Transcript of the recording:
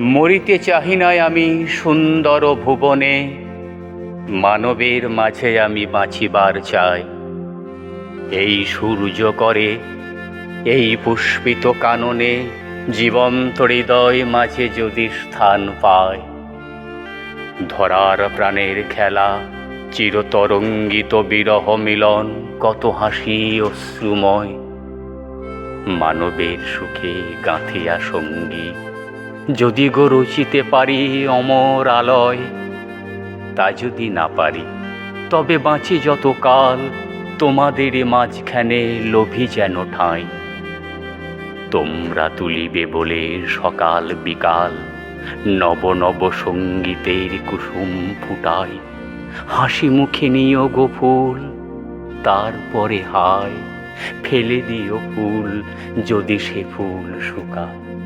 মরিতে চাহি নাই আমি সুন্দর ভুবনে, মানবের মাঝে আমি বাঁচিবার চাই। এই সূর্য করে, এই পুষ্পিত কাননে জীবন্ত হৃদয় মাঝে যদি স্থান পায়। ধরার প্রাণের খেলা, চিরতরঙ্গিত বিরহ মিলন, কত হাসি অশ্রুময় মানবের সুখে গাঁথিয়া সঙ্গী যদি গো রচিতে পারি অমর আলয়, তা যদি না পারি, তবে বাঁচি যত কাল তোমাদের মাঝখানে লোভী যেন ঠাঁই। তোমরা তুলিবে বলে সকাল বিকাল, নব নব সঙ্গীতের কুসুম ফুটাই। হাসি মুখে নিও গো ফুল, তারপরে হায়, ফেলে দিও ফুল, যদি সে ফুল শুকায়।